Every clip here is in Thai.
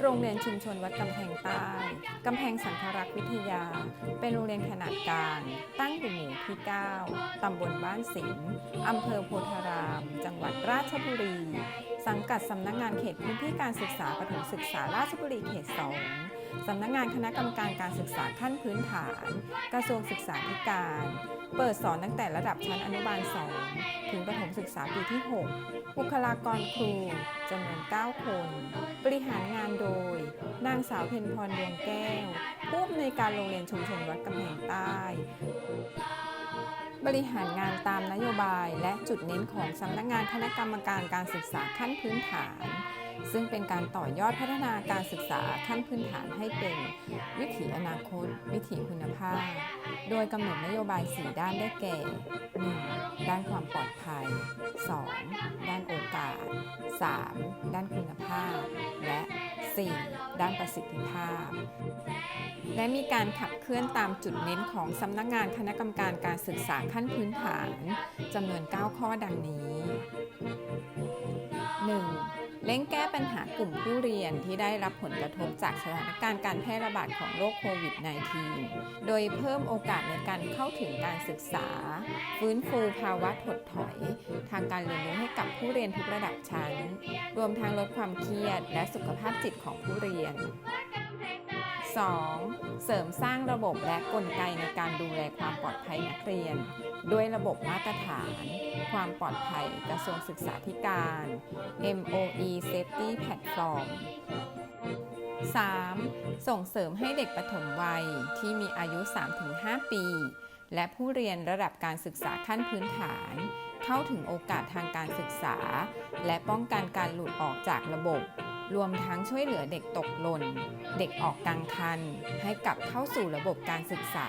โรงเรียนชุมชนวัดกำแพงใต้กำแพงสังครักษ์วิทยา เป็นโรงเรียนขนาดกลาง ตั้งอยู่หมู่ที่ 9 ตำบลบ้านสิงห์อำเภอโพธาราม จังหวัดราชบุรี สังกัดสำนักงานเขตพื้นที่การศึกษาประถมศึกษาราชบุรีเขต 2 สำนักงานคณะกรรมการการศึกษาขั้นพื้นฐาน กระทรวงศึกษาธิการ เปิดสอนตั้งแต่ระดับชั้นอนุบาล 2 ถึงประถมศึกษาปีที่ 6 บุคลากรครูจำนวน 9 คน บริหารงานโดย นางสาวเพ็ญพรดวงแก้ว ผู้อำนวยการโรงเรียนชุมชนวัดกำแพงใต้ บริหารงานตามนโยบายและจุดเน้นของสำนักงานคณะกรรมการการศึกษาขั้นพื้นฐาน ซึ่งเป็นการต่อยอดพัฒนาการศึกษาขั้นพื้นฐานให้เป็นวิถีอนาคต วิถีคุณภาพ โดยกำหนดนโยบาย 4 ด้านได้แก่ 1. ด้านความปลอดภัย 2. ด้านโอกาส 3. ด้านคุณภาพ และ 4. ด้านประสิทธิภาพ และมีการขับเคลื่อนตามจุดเน้นของสำนักงานคณะกรรมการการศึกษาขั้นพื้นฐานจำนวน 9 ข้อดังนี้ เร่งแก้ปัญหากลุ่มผู้เรียนที่ได้รับผลกระทบจากสถานการณ์การแพร่ระบาดของโรคโควิด -19 โดยเพิ่มโอกาสในการเข้าถึงการศึกษา ฟื้นฟูภาวะถดถอย ทางการเรียนรู้ให้กับผู้เรียนทุกระดับชั้น รวมทั้งลดความเครียด และสุขภาพจิตของผู้เรียน 2. เสริมสร้างระบบและกลไกในการดูแลความปลอดภัยนักเรียน ด้วยระบบมาตรฐาน ความปลอดภัยกระทรวงศึกษาธิการ MOE Safety Platform 3. ส่งเสริมให้เด็กปฐมวัยที่มีอายุ 3-5 ปี และผู้เรียนระดับการศึกษาขั้นพื้นฐาน เข้าถึงโอกาสทางการศึกษา และป้องกันการหลุดออกจากระบบ รวมทั้งช่วยเหลือเด็กตกหล่น เด็กออกกลางคัน ให้กลับเข้าสู่ระบบการศึกษา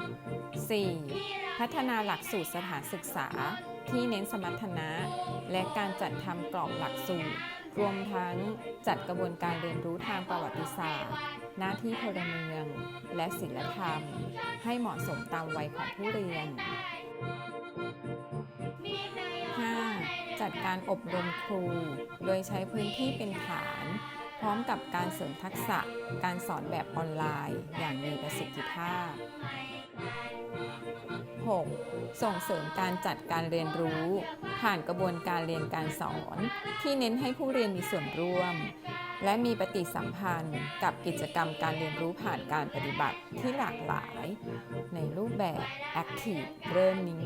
4. พัฒนาหลักสูตรสถานศึกษา ที่เน้นสมรรถนะ และการจัดทำกรอบหลักสูตร รวมทั้งจัดกระบวนการเรียนรู้ทางประวัติศาสตร์ หน้าที่พลเมือง และศิลธรรม ให้เหมาะสมตามวัยของผู้เรียน 5. จัดการอบรมครู โดยใช้พื้นที่เป็นฐาน พร้อมกับการเสริมทักษะการสอนแบบออนไลน์อย่างมีประสิทธิภาพ 6. ส่งเสริมการจัดการเรียนรู้ ผ่านกระบวนการเรียนการสอน ที่เน้นให้ผู้เรียนมีส่วนร่วม และมีปฏิสัมพันธ์กับกิจกรรมการเรียนรู้ผ่านการปฏิบัติที่หลากหลาย ในรูปแบบ Active Learning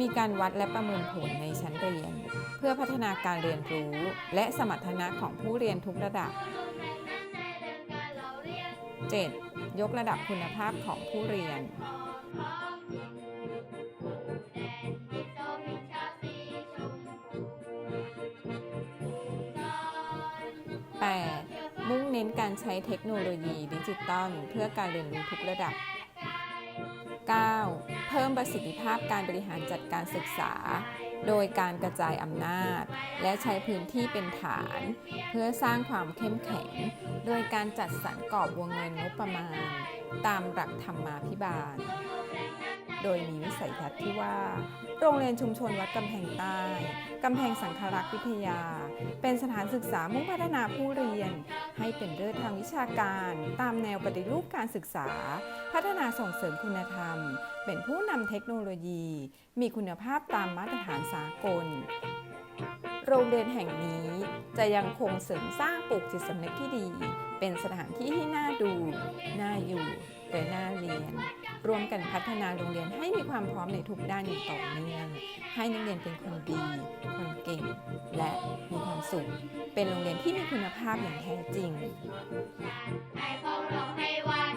มีการวัดและประเมินผลในชั้นเรียน เพื่อพัฒนาการเรียนรู้ และสมรรถนะของผู้เรียนทุกระดับ 7. ยกระดับคุณภาพของผู้เรียน 8. มุ่งเน้นการใช้เทคโนโลยีดิจิตอลเพื่อการเรียนรู้ทุกระดับ 9. เพิ่มประสิทธิภาพการบริหารจัดการศึกษา โดยการกระจายอำนาจ และใช้พื้นที่เป็นฐาน เพื่อสร้างความเข้มแข็ง โดยการจัดสรรกรอบวงเงินงบประมาณ ตามหลักธรรมาภิบาล โดยมีวิสัยทัศน์ที่ว่า โรงเรียนชุมชนวัดกำแพงใต้กำแพงสังครักษ์วิทยา เป็นสถานศึกษามุ่งพัฒนาผู้เรียน ให้เป็นเลิศทางวิชาการ ตามแนวปฏิรูปการศึกษา พัฒนาส่งเสริมคุณธรรม เป็นผู้นำเทคโนโลยี มีคุณภาพตามมาตรฐานสากล โรงเรียนแห่งนี้จะยังคงเสริมสร้างปลูกจิตสำนึกที่ดี เป็นสถานที่ที่น่าดู น่าอยู่และน่าเรียน รวมกันพัฒนาโรงเรียนให้มีความพร้อมในทุกด้านอย่างต่อเนื่อง ให้นักเรียนเป็นคนดี คนเก่ง และมีความสุข เป็นโรงเรียนที่มีคุณภาพอย่างแท้จริงให้เขาร้องให้วัน